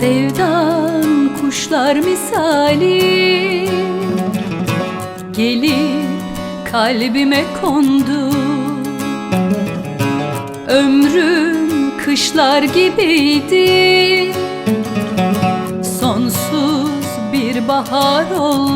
Sevdan kuşlar misali Gelip kalbime kondu. Ömrüm kışlar gibiydi Sonsuz bir bahar oldu.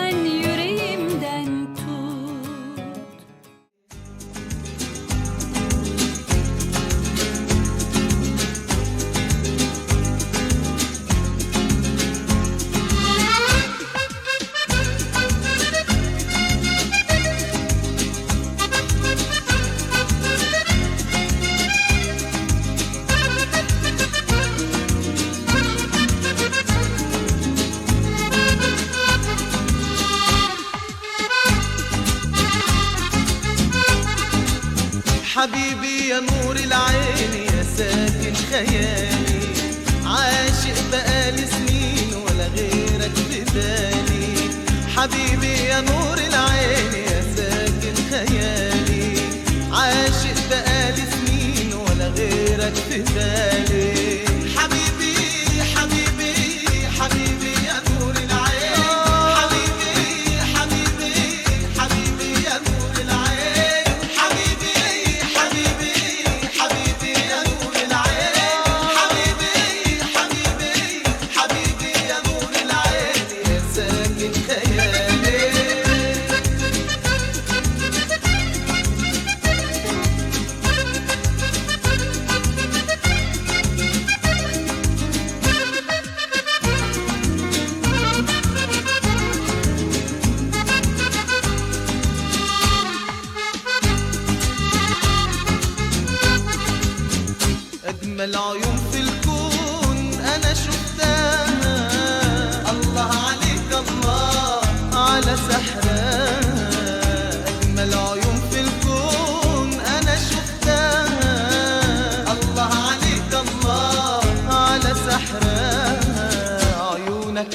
حبيبي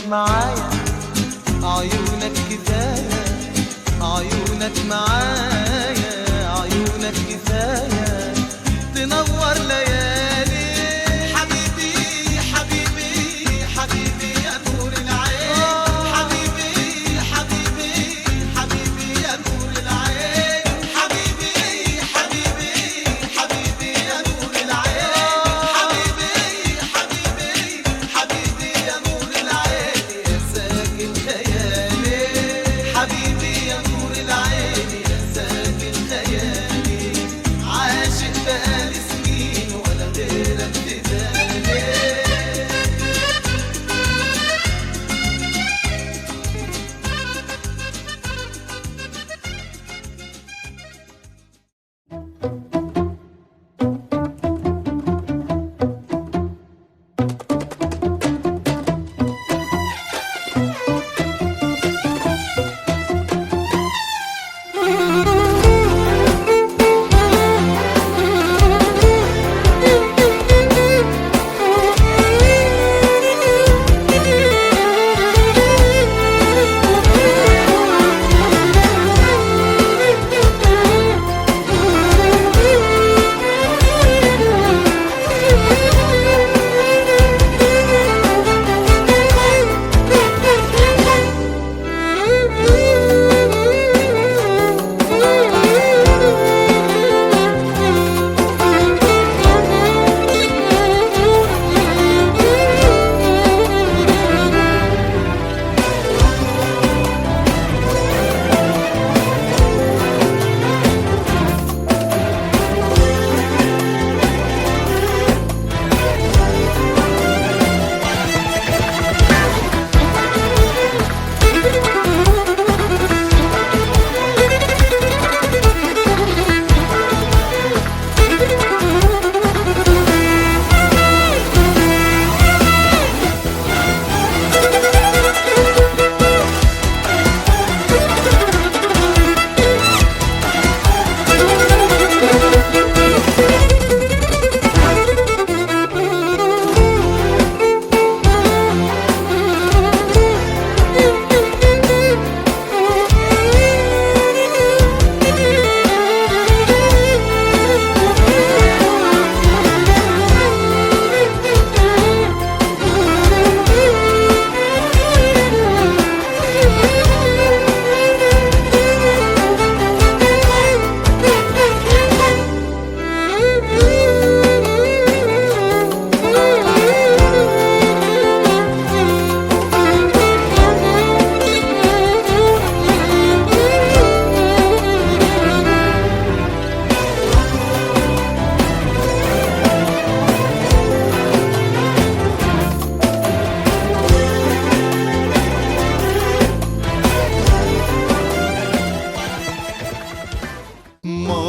معايا عيونك كفاية عيونك معايا عيونك كفاية. تنور ليالي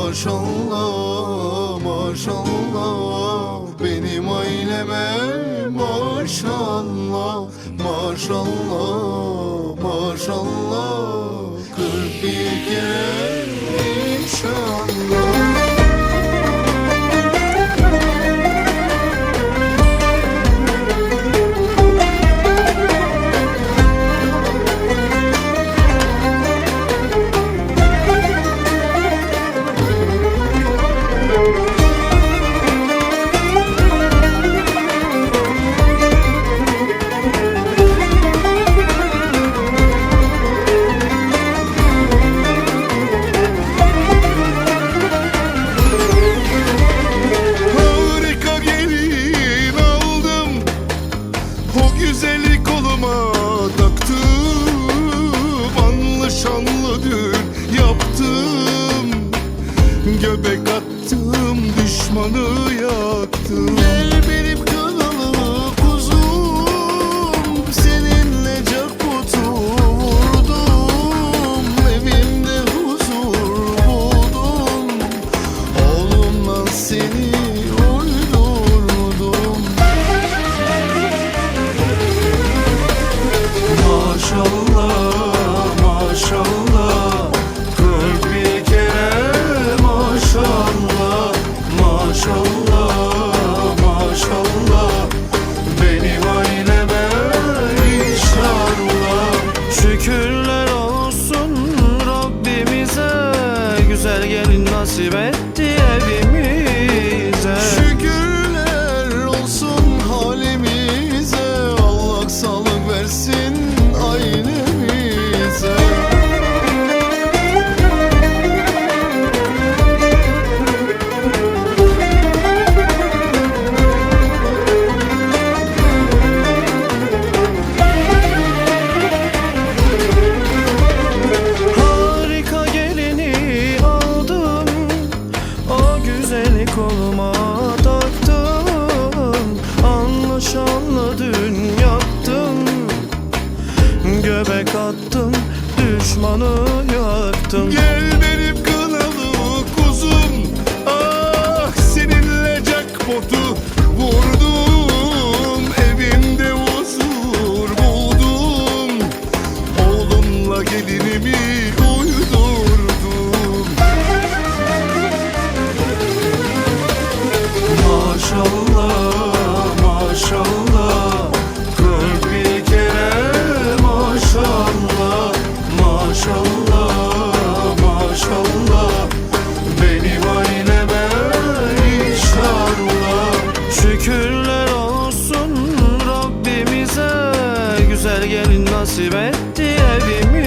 Maşallah maşallah. Benim aileme maşallah maşallah maşallah. 41 kere inşallah. canı yaktın. gelin nasip etti evimi. yaktım. Gel benim kanalı kuzum. Ah seninle jackpotu vurdum. Evimde huzur buldum. Oğlumla gelinimi uydurdum. Maşallah. affetti evimi